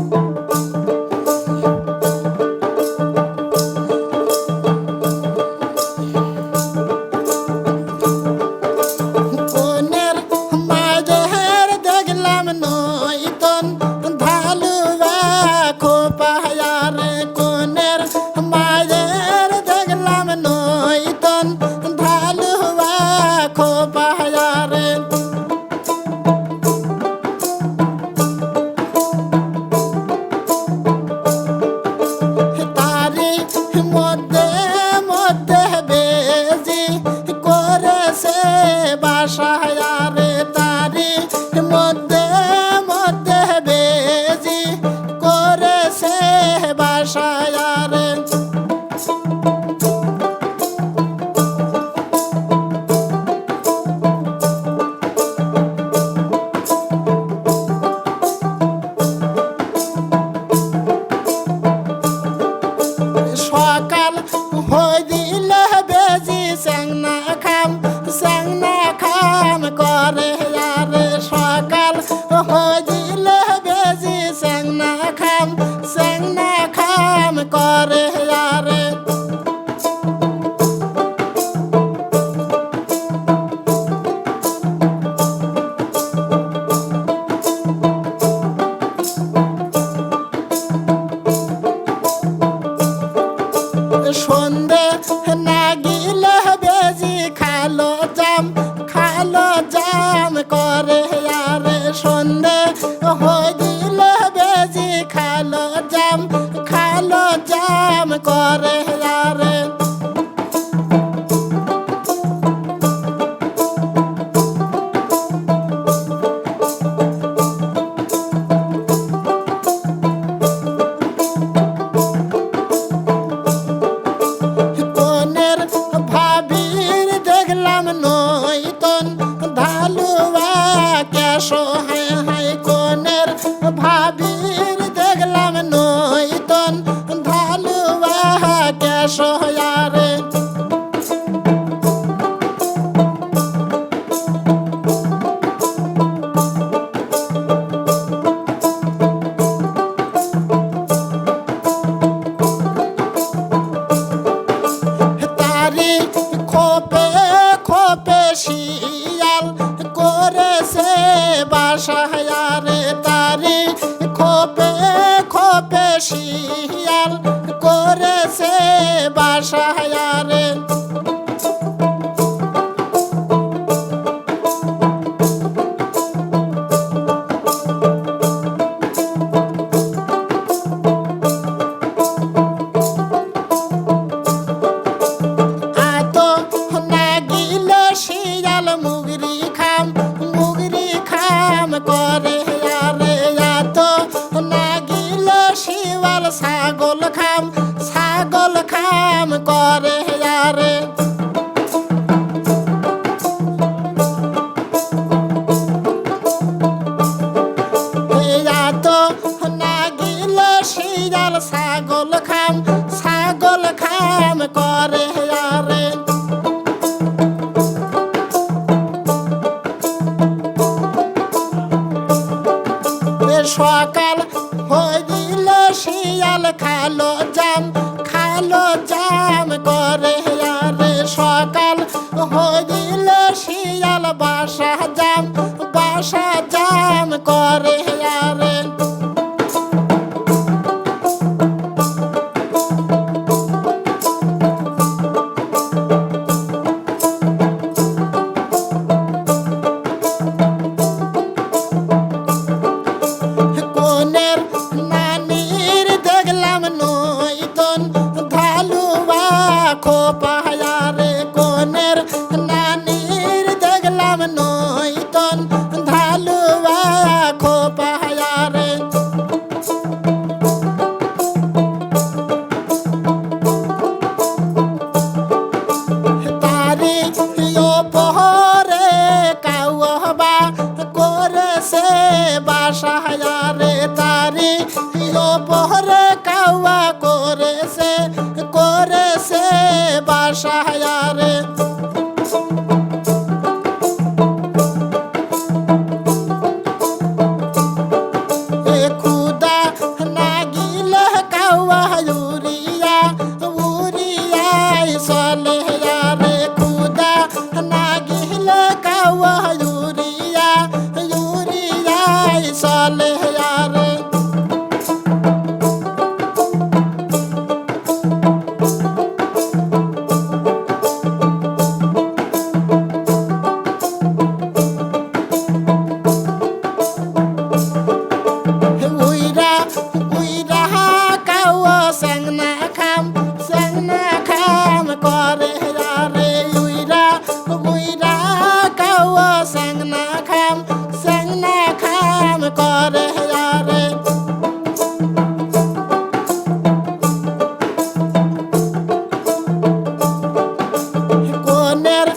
কোনের মধ্যে বেজি সন্ধে না গিলে বেজি, খালো জাম খালো জাম করে আরে সন্ধে। হয়ে গিলে বেজি, খালো জাম খালো জাম করে খোপে খোপে শিয়াল করেছে বাসায়ারে খাম করে আরে। ছাগল খাম ছাগল খাম করে সকাল শিয়াল খালো জাম খালো জাম করে আরে সকাল হইল শিয়াল বাসা জাম বাসা জাম করে খোপায়ারে কোনের নানির দেখলাম নইতন ঢালু ধালুয়া খোপায়ারে তারি পহরে কাউবা করেছে বাসায়ারে তারি পহরে কাউয়া খাম সেংনা খাম করে আরে। কোনের